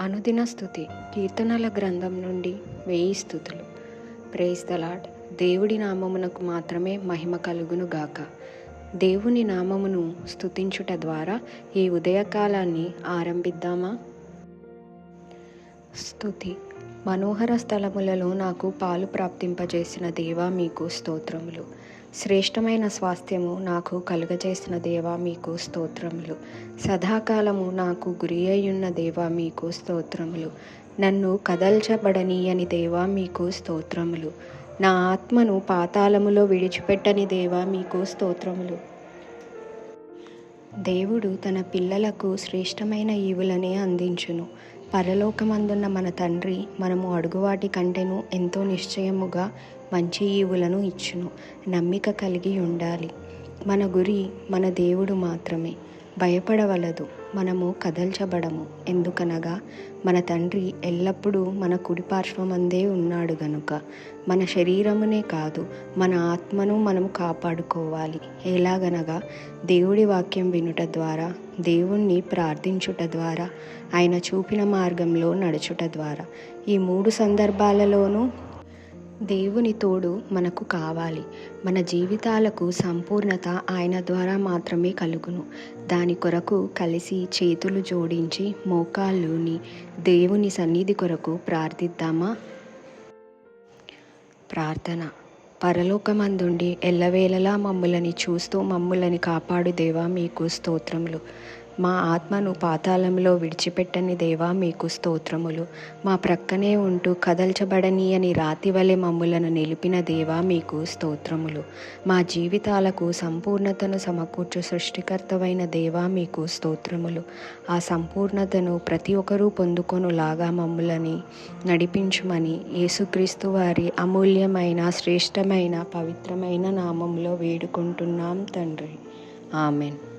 అనుదిన స్థుతి కీర్తనల గ్రంథం నుండి వెయ్యి స్థుతులు. ప్రేస్ దలాట్ దేవుడి నామమునకు మాత్రమే మహిమ కలుగును గాక. దేవుని నామమును స్థుతించుట ద్వారా ఈ ఉదయకాలాన్ని ఆరంభిద్దామా? స్థుతి. మనోహర స్థలములలో నాకు పాలు ప్రాప్తింపజేసిన దేవా మీకు స్తోత్రములు. శ్రేష్టమైన స్వాస్థ్యము నాకు కలుగజేసిన దేవా మీకు స్తోత్రములు. సదాకాలము నాకు గురి అయ్యున్న దేవా మీకు స్తోత్రములు. నన్ను కదల్చబడనీయని దేవా మీకు స్తోత్రములు. నా ఆత్మను పాతాళములో విడిచిపెట్టని దేవా మీకు స్తోత్రములు. దేవుడు తన పిల్లలకు శ్రేష్టమైన ఈవులనే అందించును. పరలోకమందున్న మన తండ్రి మనము అడుగువాటి కంటేను ఎంతో నిశ్చయముగా మంచి ఈవులను ఇచ్చును నమ్మిక కలిగి ఉండాలి. మన గురి మన దేవుడు మాత్రమే. భయపడవలదు. మనము కదల్చబడము. ఎందుకనగా మన తండ్రి ఎల్లప్పుడూ మన కుడి పార్శ్వమందే ఉన్నాడు గనుక. మన శరీరమునే కాదు మన ఆత్మను మనం కాపాడుకోవాలి. ఎలాగనగా దేవుడి వాక్యం వినుట ద్వారా దేవుణ్ణి ప్రార్థించుట ద్వారా ఆయన చూపిన మార్గంలో నడుచుట ద్వారా. ఈ మూడు సందర్భాలలోనూ దేవుని తోడు మనకు కావాలి. మన జీవితాలకు సంపూర్ణత ఆయన ద్వారా మాత్రమే కలుగును. దాని కొరకు కలిసి చేతులు జోడించి మోకాళ్ళుని దేవుని సన్నిధి కొరకు ప్రార్థిద్దామా? ప్రార్థన. పరలోకమందుండి ఎల్లవేళలా మమ్ములని చూస్తూ మమ్ములని కాపాడు దేవా మీకు స్తోత్రములు. మా ఆత్మను పాతాళంలో విడిచిపెట్టని దేవా మీకు స్తోత్రములు. మా ప్రక్కనే ఉంటూ కదల్చబడనీయని రాతి వలె మమ్ములను నిలిపిన దేవా మీకు స్తోత్రములు. మా జీవితాలకు సంపూర్ణతను సమకూర్చు సృష్టికర్తవైన దేవా మీకు స్తోత్రములు. ఆ సంపూర్ణతను ప్రతి ఒక్కరూ పొందుకొనులాగా మమ్ములని నడిపించుమని యేసుక్రీస్తు వారి అమూల్యమైన శ్రేష్టమైన పవిత్రమైన నామంలో వేడుకుంటున్నాం తండ్రి. ఆమెన్.